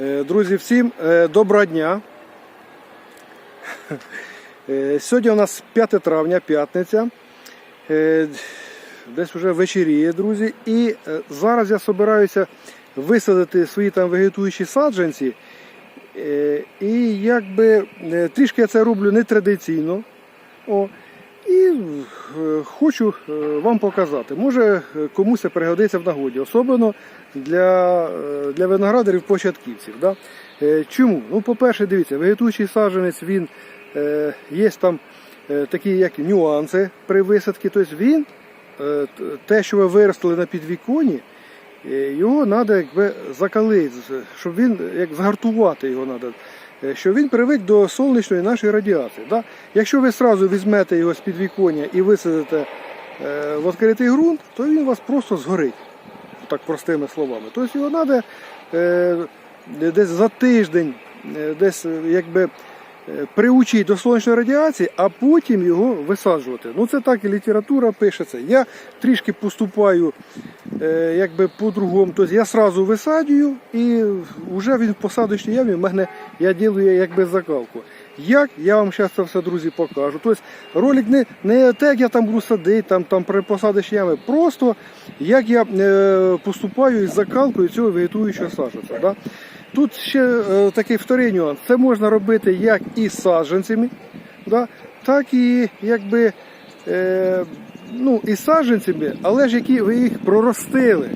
Е, Друзі, всім е, доброго дня. Е, Сьогодні у нас 5 травня, п'ятниця. Десь вже вечеріє, друзі. І зараз я збираюся висадити свої там вегетуючі саджанці. І якби трішки я це роблю нетрадиційно. О, і е, хочу е, вам показати. Може е, комусь це пригодиться в нагоді, особливо для, для виноградарів початківців. Да? Чому? Ну, по-перше, дивіться, вегетуючий саджанець він є там такі як нюанси при висадці. Тобто він, те, що ви виростили на підвіконі, його треба закалити, щоб він як згартувати його треба. Щоб він привик до сонячної нашої радіації. Да? Якщо ви одразу візьмете його з підвіконня і висадите е, в відкритий ґрунт, то він у вас просто згорить. Так простими словами. Тобто його треба е, десь за тиждень, е, десь е, якби е, приучити до сонячної радіації, а потім його висаджувати. Ну це так і література пишеться. Я трішки поступаю е, якби по-другому. Тобто я сразу висаджую і вже він в посадочній ямі в мене я ділю якби закалку. Як я вам зараз це все, друзі, покажу. Тобто ролик не, не те, як я там буду садити, там, там при посадочній ямі, просто як я е, поступаю із закалкою цього вегетуючого саджанця. Да? Тут ще е, такий вторий нюанс. Це можна робити як із саджанцями, да? так і якби е, ну, із саджанцями, але ж які ви їх проростили.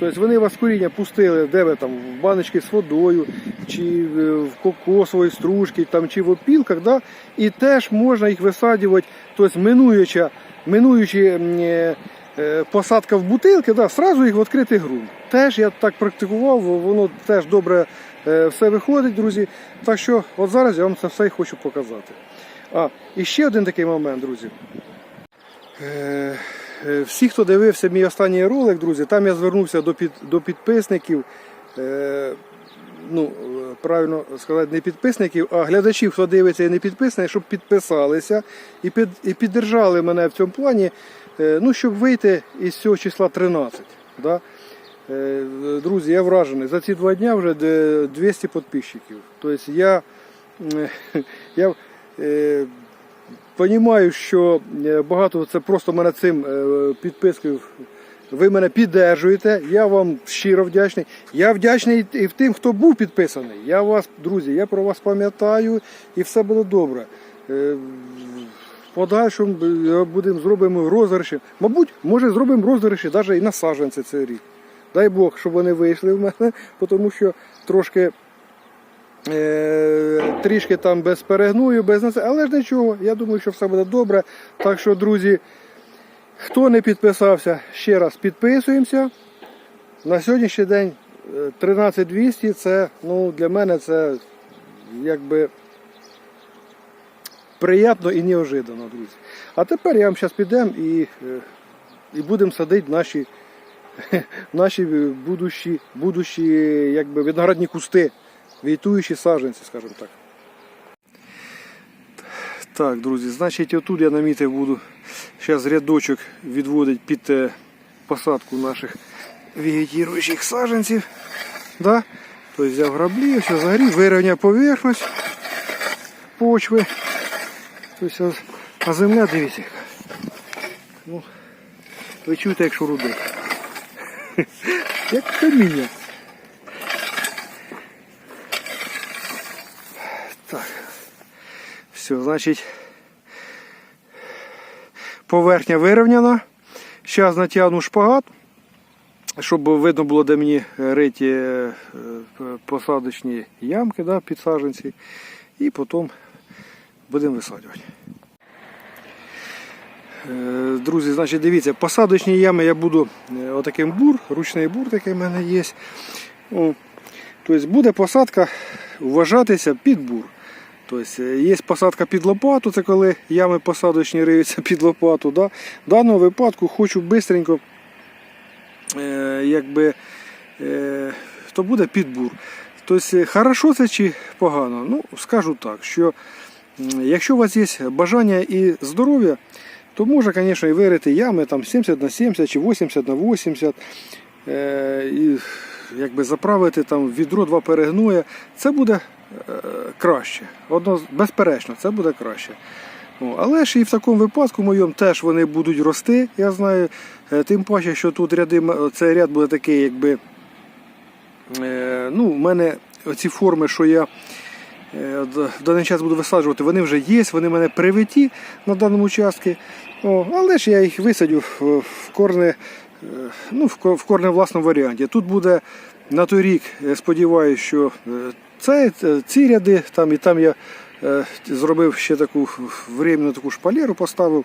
Тобто вони вас коріння пустили, де ви там в баночки з водою, чи е, в кокосовій стружці, там, чи в опілках, да? і теж можна їх висаджувати, тобто минуюча, минуючи е, е, посадка в бутилки, да, сразу їх в відкритий ґрунт. Теж я так практикував, воно теж добре все виходить, друзі. Так що от зараз я вам це все й хочу показати. А, і ще один такий момент, друзі. Всі, хто дивився мій останній ролик, друзі, там я звернувся до, під, до підписників. Е, ну, правильно сказати, не підписників, а глядачів, хто дивиться і не підписаний, щоб підписалися і, під, і піддержали мене в цьому плані, е, ну, щоб вийти із цього числа 13. Да? Е, Друзі, я вражений. За ці два дні вже 200 підписчиків. Тобто я, е, я Понімаю, що багато це просто мене цим підпискою. Ви мене піддержуєте. Я вам щиро вдячний. Я вдячний і тим, хто був підписаний. Я вас, друзі, я про вас пам'ятаю і все буде добре. Е, В подальшому е, будемо зробимо розіграші. Мабуть, може зробимо розіграші навіть і на саджанці цей рік. Дай Бог, щоб вони вийшли в мене, тому що трошки Е, трішки там без перегную, без насе, але ж нічого, я думаю, що все буде добре. Так що, друзі, хто не підписався, ще раз підписуємося. На сьогоднішній день е, 13200 це ну, для мене це якби приємно і неожиданно, друзі. А тепер я вам зараз підемо і, е, і будемо садити наші, наші будущі, будущі якби, виноградні кусти. Війтуючі саджанці, скажімо так. Так, друзі, значить отут я намітив буду зараз рядочок відводити під е, посадку наших вегетуючих саджанців. Да? Тобто взяв граблі, все загрів, вирівняв поверхність почви. Тобто, а земля, дивіться. Ну, ви чуєте, як шурудить. Як каміння. Так. Все, значить, поверхня вирівняна. Зараз натягну шпагат, щоб видно було, де мені риті е, посадочні ямки да, під. І потім будемо висаджувати. Е, Друзі, значить, дивіться, посадочні ями я буду е, отаким бур, ручний бур такий в мене є. Тобто буде посадка вважатися під бур. Тобто е, є посадка під лопату, це коли ями посадочні риються під лопату. Да? В даному випадку хочу швидко, е, е, то буде під бур. Тобто, е, хорошо це чи погано? Ну, скажу так, що якщо у вас є бажання і здоров'я, то може, звісно, і вирити ями там 70 на 70 чи 80 на 80. Е, і якби заправити там відро два перегноя, це буде краще. Одно, безперечно, це буде краще. Але ж і в такому випадку моєму теж вони будуть рости, я знаю. Е, Тим паче, що тут ряди, цей ряд буде такий, якби. Е, ну, в мене оці форми, що я е, в даний час буду висаджувати, вони вже є, вони в мене привиті на даному участку. О, але ж я їх висадю в, корне, е, ну, в корне власному варіанті. Тут буде на той рік, я сподіваюся, що е, це, е, ці ряди, там і там я е, зробив ще таку временну таку шпалеру, поставив.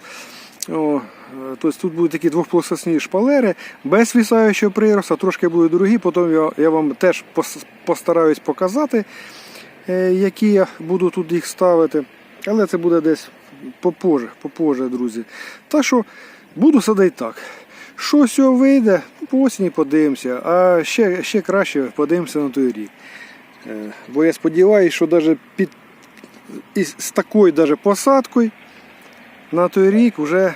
О, е, тобто тут будуть такі двохплососні шпалери без вісаючого приросту, трошки будуть дорогі, потім я, я вам теж постараюсь показати, е, які я буду тут їх ставити. Але це буде десь попозже, попозже, друзі. Так що буду садити так. Що цього вийде, по осені подивимося, а ще, ще краще подивимося на той рік. Е, Бо я сподіваюся, що навіть під, з такою даже посадкою на той рік вже е,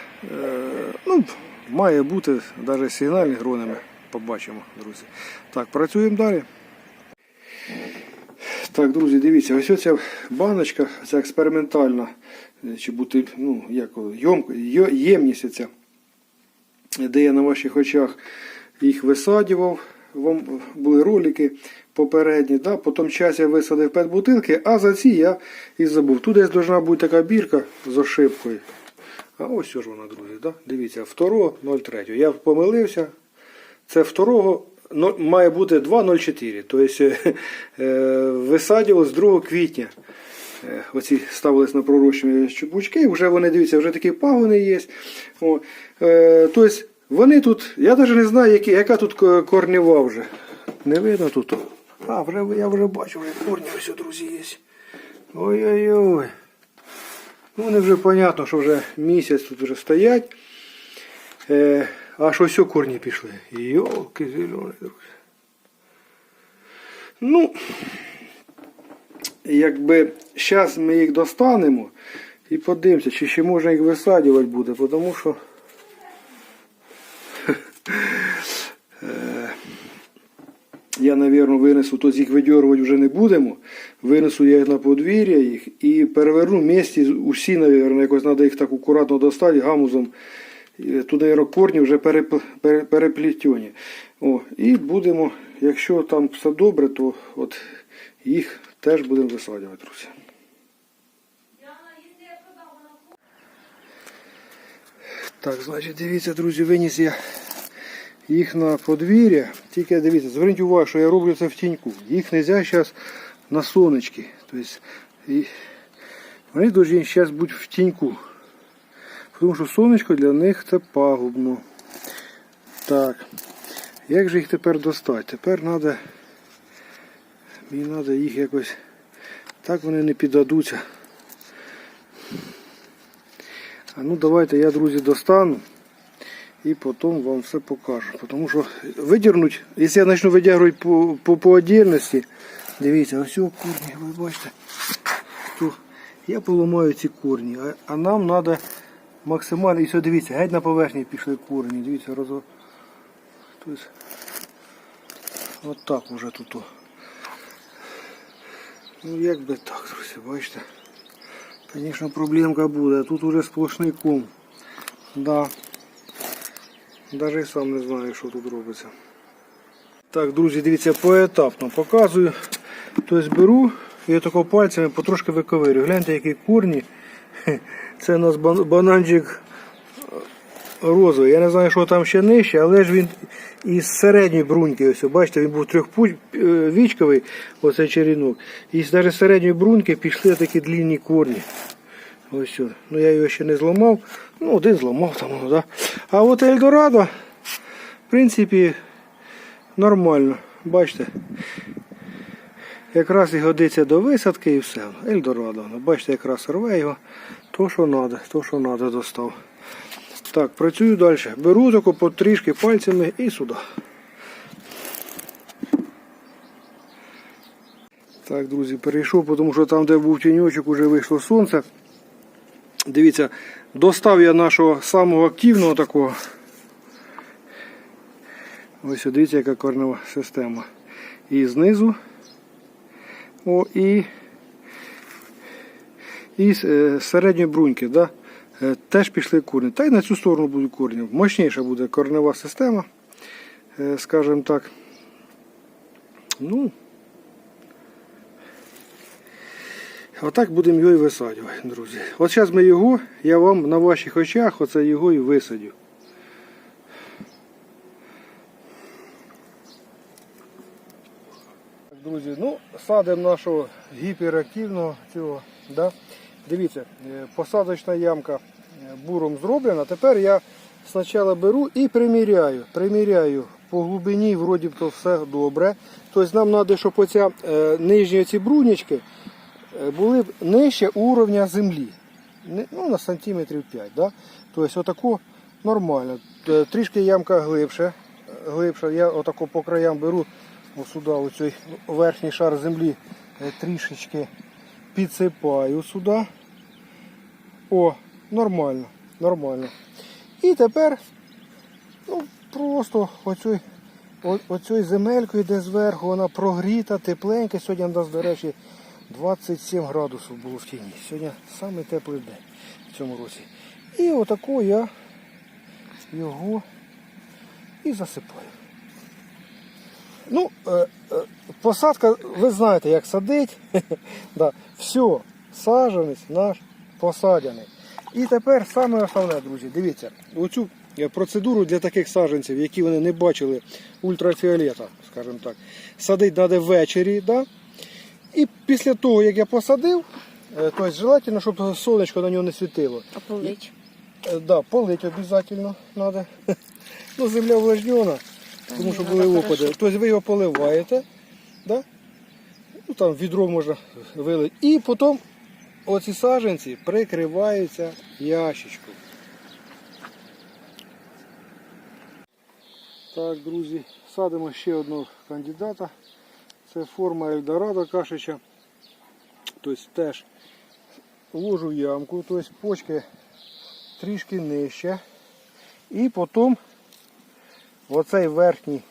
ну, має бути навіть сигнальні гронами. Побачимо, друзі. Так, працюємо далі. Так, друзі, дивіться, ось ця баночка, ця експериментальна, чи бути, ну, як ємність ця, де я на ваших очах їх висаджував. Вам були ролики попередні, да? потім час я висадив 5 бутилки, а за ці я і забув. Тут десь должна бути така бірка з ошибкою. А ось ж вона, друзі. Да? Дивіться, 2.03. Я помилився. Це второго має бути 2.04. Тобто е, е, 2 квітня. Е, Оці ставились на пророщення чубучки, вже вони дивіться, вже такі пагони є. О, е, тобто вони тут, я навіть не знаю, які, яка тут ко- корнева вже. Не видно тут. А, вже, я вже бачу, вже корні ось, друзі, є. Ой-ой-ой. Ну, вони вже понятно, що вже місяць тут вже стоять. Е, аж ось корні пішли. Йолки зелені, друзі. Ну, якби зараз ми їх достанемо і подивимося, чи ще можна їх висаджувати буде, тому що е, я, мабуть, винесу, то їх видьорувати вже не будемо. Винесу я їх на подвір'я їх і переверну місці усі, мабуть, якось треба їх так акуратно достати гамузом. Мабуть, корні вже переп- переплетені. О, і будемо, якщо там все добре, то от їх теж будемо висаджувати, друзі. Так, значить, дивіться, друзі, виніс я їх на подвір'я. Тільки дивіться, зверніть увагу, що я роблю це в тіньку. Їх не можна зараз на сонечки. Тобто, вони повинні зараз бути в тіньку. Тому що сонечко для них це пагубно. Так. Як же їх тепер достати? Тепер треба. Мені треба їх якось. Так вони не піддадуться. А ну давайте я, друзі, достану і потім вам все покажу. Тому що видірнуть, якщо я почну видягувати по, по, по отдельності, дивіться, ось корні, ви бачите, то я поламаю ці корні, а, а нам треба максимально, і все, дивіться, геть на поверхні пішли корні, дивіться, розо... Тобто, от так уже тут. Ну як би так, друзі, бачите. Звісно, проблемка буде, тут уже сплошний ком. Да. Даже і сам не знаю, що тут робиться. Так, друзі, дивіться, поетапно показую. Тобто беру і тако пальцями потрошки виковирю. Гляньте, які корні. Це у нас бананчик розовий. Я не знаю, що там ще нижче, але ж він із середньої бруньки, ось, бачите, він був трьохвічковий, оцей черенок. І з навіть середньої бруньки пішли такі длинні корні. Ось. Ну я його ще не зламав. Ну, один зламав там, ну, да. А от Ельдорадо, в принципі, нормально. Бачите? Якраз і годиться до висадки і все. Ельдорадо. Ну, Бачите, якраз рве його. То, що треба, то, що треба, достав. Так, працюю далі. Беру тако потрішки пальцями і сюди. Так, друзі, перейшов, тому що там, де був тіньочок, вже вийшло сонце. Дивіться, достав я нашого самого активного такого. Ось дивіться, яка корнева система. і знизу. О, і, і з е, середньої бруньки. Да? Е, Теж пішли корні. Та й на цю сторону будуть корні. Мощніша буде корнева система, е, скажімо так. Ну, Отак будемо його і висаджувати, друзі. От зараз ми його, я вам на ваших очах оце його і висадю. Друзі, ну, садимо нашого гіперактивного цього. Да? Дивіться, е, посадочна ямка е, буром зроблена. Тепер я спочатку беру і приміряю. Приміряю по глибині, вроді б то все добре. Тобто нам треба, щоб оця е, нижні ці брунічки були б нижче уровня землі. Ну, на сантиметрів 5. Да? Тобто отако нормально. Трішки ямка глибше. е, глибша. Я отако по краям беру ось сюди, оцей верхній шар землі трішечки підсипаю сюди. О, нормально, нормально. І тепер ну, просто оцю, о- земельку йде зверху, вона прогріта, тепленька. Сьогодні у нас, до речі, 27 градусів було в тіні. Сьогодні самий теплий день в цьому році. І отако я його і засипаю. Ну, е, е, посадка, ви знаєте, як садить. да. Все, саджанець наш посадяний. І тепер саме основне, друзі, дивіться, оцю е, процедуру для таких саджанців, які вони не бачили ультрафіолета, скажімо так, садить треба ввечері. Да? І після того, як я посадив, тобто желательно, щоб сонечко на нього не світило. А полить? Да, полить обов'язково треба. Ну, земля увлажнена, тому що були опади. Тобто ви його поливаєте, да? ну, там відро можна вилити. І потім оці саджанці прикриваються ящичком. Так, друзі, садимо ще одного кандидата. Це форма Ельдорадо Кашича. Тобто теж ложу ямку, тобто почки трішки нижче. І потім оцей верхній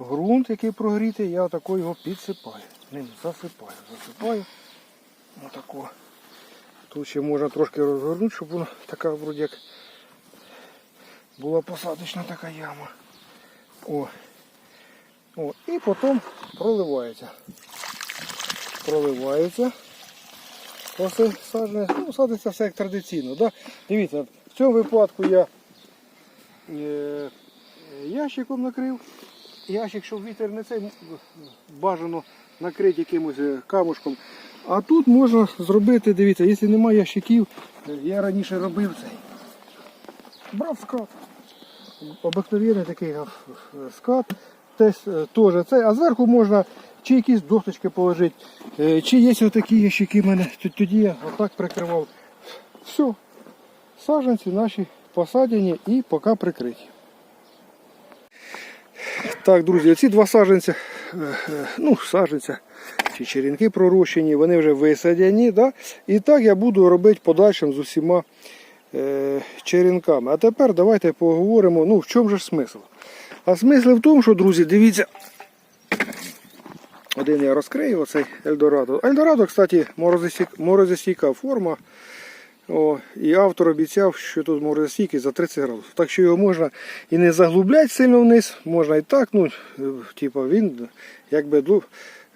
ґрунт, який прогрітий, я отако його підсипаю. Ним засипаю, засипаю. Отако. Тут ще можна трошки розгорнути, щоб воно така вроді як була посадочна така яма. О. О. І потім проливається. Проливається. Оце саджане, ну, садиться все як традиційно. Да? Дивіться, в цьому випадку я е, ящиком накрив. Ящик, щоб вітер не цей бажано накрити якимось е, камушком. А тут можна зробити, дивіться, якщо немає ящиків, я раніше робив цей. Брав скат. Обикновений такий е, скат. Теж, е, теж цей, а зверху можна чи якісь досточки положити, чи є отакі ящики в мене. Тоді я отак прикривав. Все. Саджанці наші посадені і поки прикриті. Так, друзі, оці два саджанця, е, е, ну, саджанця чи черенки пророщені, вони вже висадяні. Да? І так я буду робити подальшим з усіма е, черенками. А тепер давайте поговоримо, ну в чому ж смисл? А смисл в тому, що, друзі, дивіться, один я розкрию, оцей Ельдорадо. Ельдорадо, кстати, морозостійка форма. О, і автор обіцяв, що тут морозостійкий за 30 градусів. Так що його можна і не заглублять сильно вниз, можна і так. Ну, е, типу, він якби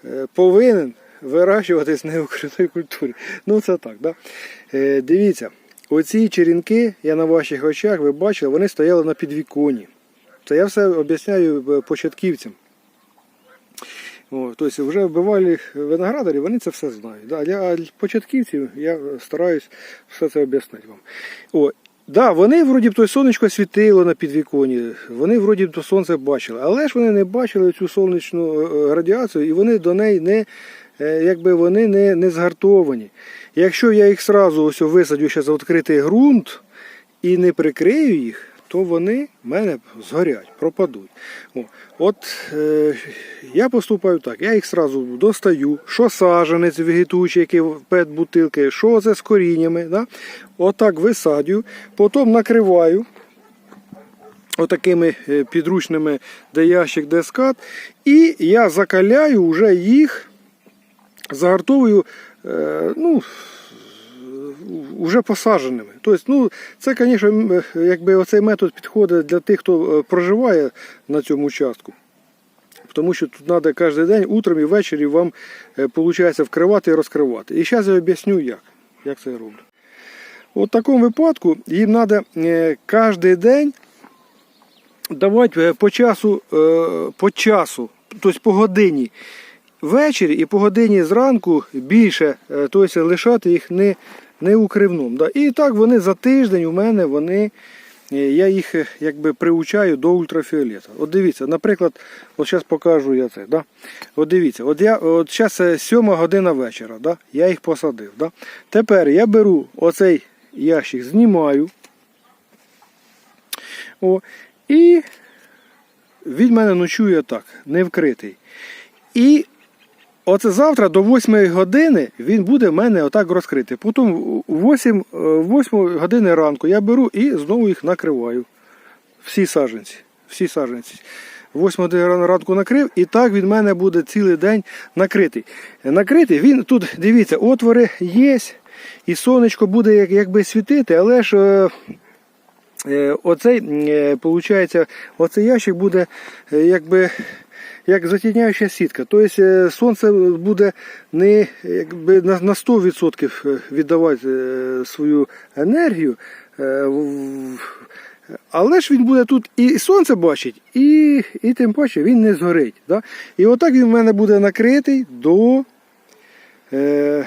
е, повинен вирощуватись не в укритій культурі. Ну це так, да? Е, дивіться, оці черенки, я на ваших очах, ви бачили, вони стояли на підвіконні. Це я все об'ясняю е, початківцям. Тобто вже вбивалі виноградарі, вони це все знають. Для початківців я стараюсь все це об'яснити вам. О, да, вони вроді б то сонечко світило на підвіконі, вони вроді б то сонце бачили, але ж вони не бачили цю сонячну е, радіацію і вони до неї не, е, якби вони не, не згартовані. Якщо я їх сразу ось висадю ще за відкритий ґрунт і не прикрию їх, то вони в мене згорять, пропадуть. От е, я поступаю так, я їх сразу достаю, що саженець вегетуючий, який в пет бутилки, що це з коріннями. Да? Отак висадю, потім накриваю. отакими е, підручними, де ящик, де скат. І я закаляю вже їх, загартовую, е, ну, вже посадженими. Тобто, ну, це, звісно, якби оцей метод підходить для тих, хто е, проживає на цьому участку. Тому що тут треба кожен день, утром і ввечері вам виходить вкривати і розкривати. І зараз я об'ясню, як, як це я роблю. В такому випадку їм треба кожен день давати е, по часу, е, по часу, тобто по годині ввечері і по годині зранку більше, е, тобто лишати їх не, не укривном. Да. І так вони за тиждень у мене вони. е, Я їх е, якби приучаю до ультрафіолету. От дивіться, наприклад, от зараз покажу я це. Да? От дивіться, от я от зараз 7 година вечора, да? я їх посадив. Да? Тепер я беру оцей ящик, знімаю. О, і він мене ночує так, не вкритий. І оце завтра до 8 години він буде в мене отак розкритий. Потім у 8, е, 8 години ранку я беру і знову їх накриваю. Всі саджанці. Всі саджанці. 8 години ранку накрив, і так він в мене буде цілий день накритий. Накритий він тут, дивіться, отвори є, і сонечко буде як, якби світити, але ж. е, Е, Оцей, е, получається, оцей ящик буде е, якби як затіняюча сітка. Тобто е, сонце буде не на на 100% віддавати е, свою енергію. е, Але ж він буде тут і сонце бачить, і, і тим паче він не згорить. Да? І отак він в мене буде накритий до, е,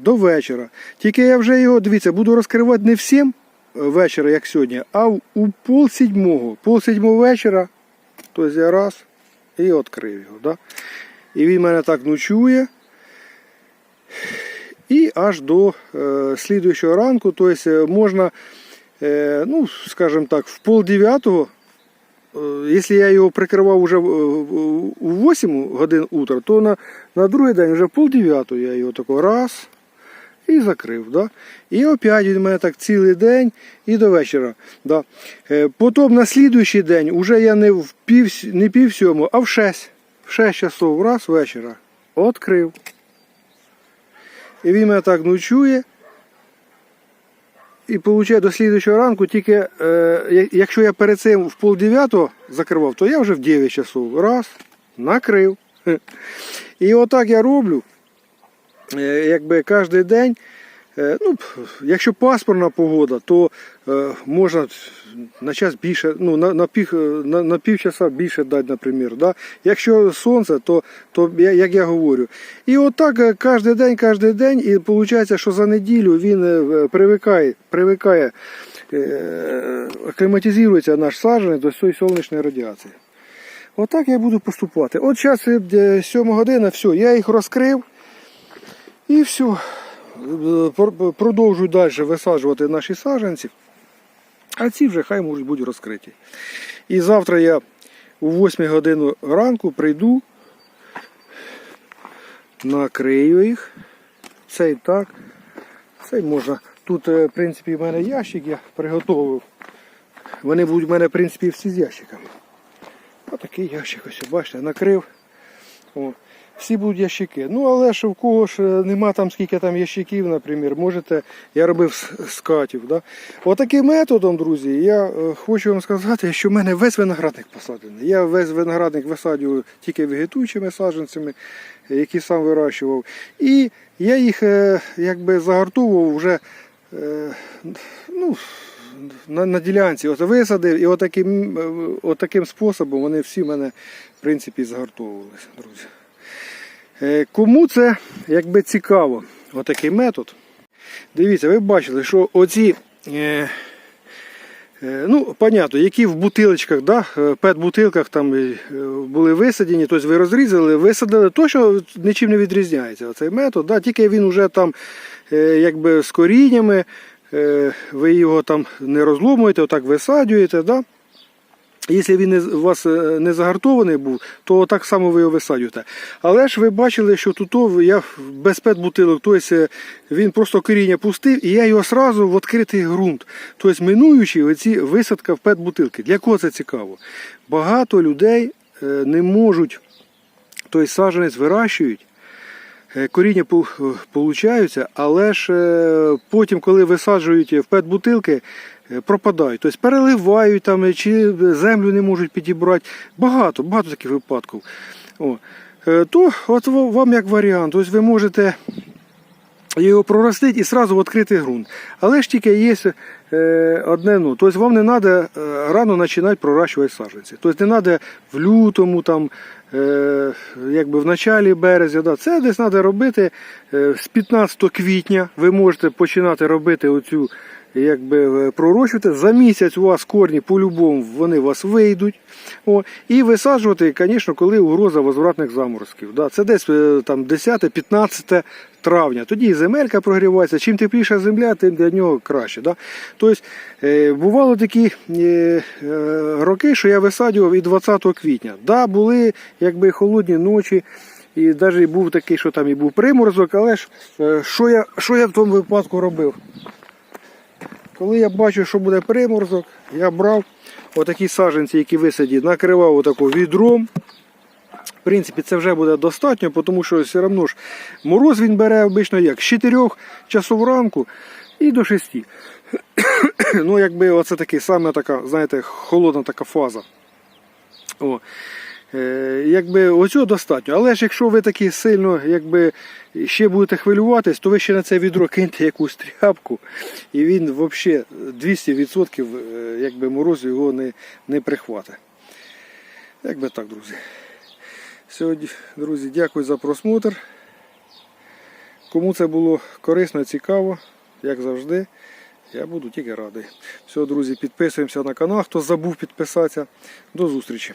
до вечора. Тільки я вже його, дивіться, буду розкривати не всім вечора, як сьогодні, а у пол сідьмого. Пол сідьмого вечора, тобто я раз і відкрив його. Да? І він мене так ночує. І аж до е, слідуючого ранку, тобто можна, е, ну, скажімо так, в пол е, якщо я його прикривав уже в- в- у 8 годин утра, то на, на другий день вже в пол я його тако раз і закрив. Да? І опять він у мене так цілий день і до вечора. Да? Е, Потім на слідуючий день уже я не в пів, не пів сьому, а в 6. В 6 часов раз вечора. Открив. І він мене так ночує. І виходить до слідуючого ранку, тільки е, якщо я перед цим в пол дев'ятого закривав, то я вже в 9 часов. Раз, накрив. І отак я роблю якби кожен день. Е, Ну, якщо пасмурна погода, то е, можна на час більше, ну, на, на, пів, на, на півчаса більше дати, наприклад. Да? Якщо сонце, то, то як я говорю. І отак е, кожен день, кожен день, і виходить, що за неділю він е, привикає, привикає е, акліматизується наш саджанець до цієї сонячної радіації. Отак я буду поступати. От зараз 7 година, все, я їх розкрив. І все. Продовжую далі висаджувати наші саджанці. А ці вже хай можуть бути розкриті. І завтра я у 8 годину ранку прийду, накрию їх. Цей так. Цей можна. Тут, е, в принципі, в мене ящик я приготував. Вони будуть в мене, в принципі, всі з ящиками. Отакий ящик ось, бачите, накрив. О, всі будуть ящики. Ну, але ж у кого ж е, нема там скільки там ящиків, наприклад, можете, я робив з з катів. Да? Отаким методом, друзі, я е, хочу вам сказати, що в мене весь виноградник посаджений. Я весь виноградник висаджую тільки вегетуючими саджанцями, які сам вирощував. І я їх е, якби загартовував вже. Ну, на, на ділянці от висадив, і отаким, отаким способом вони всі в мене в принципі згартовувалися, друзі. Е, Кому це якби цікаво, отакий метод. Дивіться, ви бачили, що оці, е, е, ну, понятно, які в бутилочках, да, е, пет-бутилках там е, були висадені, тобто ви розрізали, висадили, то, що нічим не відрізняється. Оцей метод, да, тільки він вже там е, якби з коріннями, е, ви його там не розломуєте, отак висаджуєте. Да? Якщо він у вас е, не загартований був, то так само ви його висаджуєте. Але ж ви бачили, що тут я без пет-бутилок, тобто е, він просто коріння пустив, і я його одразу в відкритий ґрунт. Тобто минуючи оці висадка в пет-бутилки. Для кого це цікаво? Багато людей е, не можуть той саджанець вирощують. Коріння получаються, але ж потім, коли висаджують в пет-бутилки, пропадають. Тобто переливають там, е, чи землю не можуть підібрати. Багато, багато таких випадків. О. Е, То от вам як варіант, ось ви можете його проростити і одразу в відкритий ґрунт. Але ж тільки є е, одне ну. Тобто вам не треба рано починати проращувати саджанці. Тобто не треба в лютому, там, е, якби в началі березня. Да. Це десь треба робити е, з 15 квітня. Ви можете починати робити оцю якби е, пророщувати. За місяць у вас корні по-любому вони у вас вийдуть. О, і висаджувати, звісно, коли угроза возвратних заморозків. Да, це десь е, там 10-15 травня. Тоді земелька прогрівається. Чим тепліша земля, тим для нього краще. Да? Тобто, е, бували такі е, е, роки, що я висаджував і 20 квітня. Да, були якби холодні ночі. І навіть був такий, що там і був приморозок, але ж е, що я, що я в тому випадку робив? Коли я бачу, що буде приморозок, я брав отакі саджанці, які висаді, накривав отако відром. В принципі, це вже буде достатньо, тому що все одно ж мороз він бере обично як з 4 часов ранку і до 6. ну, якби оце таки саме така, знаєте, холодна така фаза. О. Е, якби оцього достатньо. Але ж якщо ви такі сильно якби, ще будете хвилюватись, то ви ще на це відро киньте якусь тряпку, і він взагалі 200% е, якби, морозу його не, не прихватить. Якби так, друзі. Сьогодні, друзі, дякую за просмотр. Кому це було корисно, цікаво, як завжди, я буду тільки радий. Все, друзі, підписуємося на канал, хто забув підписатися. До зустрічі.